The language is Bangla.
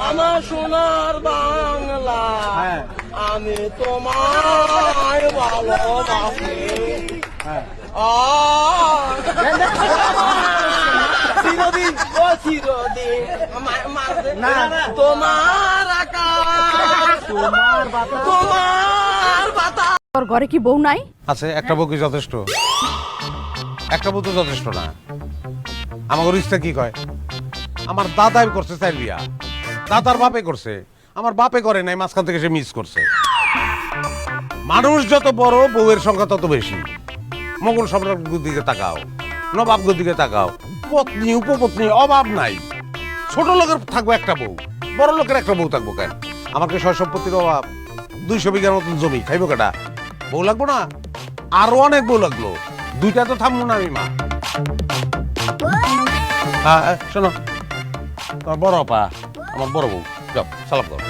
আমার সোনার বাংলা হ্যাঁ। আমি তোমায় ভালোবাসি। হ্যাঁ। চিরদিন ও চিরদিন। তোমার আকাশ তোমার বাতা তোমার বাতাস। তোর ঘরে কি বউ নাই? আছে একটা বউ কি যথেষ্ট? একটা বউ তো যথেষ্ট না। আমার ইচ্ছা কি কয়? আমার দাদাই করছে চার বিয়া। দাদার বাপে করছে। আমার বাপে করে নাই, মাঝখান থেকে সে মিস করছে। মানুষ যত বড়, বউয়ের সংখ্যা তত বেশি। মোগল সম্রাটগুর দিকে তাকাও নবাবগুর দিকে তাকাও। পত্নী, উপপত্নী, অভাব নাই। ছোট লোকের থাকব একটা বউ, বড় লোকের একটা বউ থাকব কেন? আমাকে সয় সম্পত্তির অভাব, দুইশো বিঘার মতন জমি, খাইবো কেটা বউ লাগবো না? আরও অনেক বউ লাগল। দুইটা তো থামবো না আমি, মা। হ্যাঁ শোনো। তোমার বড় পা আমার বড় বউ। যাও সালাম করো।